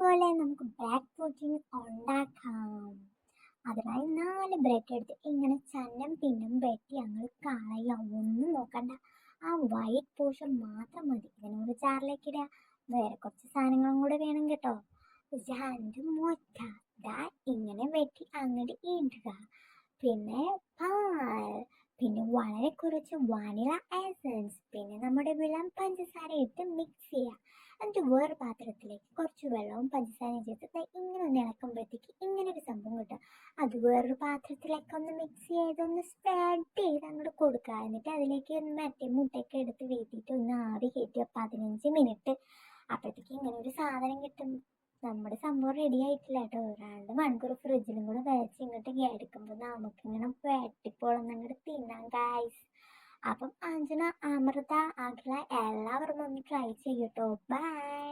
അതേപോലെ നമുക്ക് bread pudding ഉണ്ടാക്കാം. അതിനായി നാല് ബ്രെഡ് എടുത്ത് ഇങ്ങനെ ചന്നം പിന്നും വെട്ടി ഞങ്ങൾ കളയുക. ഒന്നും നോക്കണ്ട. ആ വൈറ്റ് പോർഷൻ മാത്രം മതി. ഇതിനോട് ചാറിലേക്ക് ഇടുക. വേറെ കുറച്ച് സാധനങ്ങളും കൂടെ വേണം കേട്ടോ. രണ്ട് മുട്ട ദാ ഇങ്ങനെ വെട്ടി അങ്ങോട്ട് ഇടുക. പിന്നെ പാൽ. പിന്നെ വളരെ കുറച്ച് വാനില എസൻസ് പിന്നെ നമ്മുടെ വിളം പഞ്ചസാര ഇട്ട് മിക്സ് ചെയ്യുക. എന്നിട്ട് വേറെ പാത്രത്തിലേക്ക് കുറച്ച് വെള്ളവും പഞ്ചസാരയും ചേർത്ത് ഇങ്ങനെ ഒന്ന് ഇളക്കുമ്പോഴത്തേക്ക് ഇങ്ങനെ ഒരു സംഭവം കിട്ടും. അത് വേറൊരു പാത്രത്തിലേക്ക് ഒന്ന് മിക്സ് ചെയ്ത് ഒന്ന് സ്പ്രെഡ് ചെയ്ത് അങ്ങോട്ട് കൊടുക്കുക. എന്നിട്ട് അതിലേക്ക് ഒന്ന് മറ്റേ മുട്ടയൊക്കെ എടുത്ത് വീട്ടിയിട്ട് ഒന്ന് ആവി കയറ്റി പതിനഞ്ച് മിനിറ്റ് അപ്പോഴത്തേക്ക് ഇങ്ങനെ ഒരു സാധനം കിട്ടും. നമ്മുടെ സംഭവം റെഡി ആയിട്ടില്ല കേട്ടോ. രണ്ട് മണിക്കൂർ ഫ്രിഡ്ജിലും കൂടെ വെച്ച് ഇങ്ങോട്ട് എടുക്കുമ്പോൾ നമുക്കിങ്ങനെ വെട്ടിപ്പോളൊന്നും അങ്ങോട്ട് തിന്നാം ഗായ്സ് അപ്പം അഞ്ജന അമൃത അഖില എല്ലാവരും ഒന്ന് ട്രൈ ചെയ്യട്ടോ. ബൈ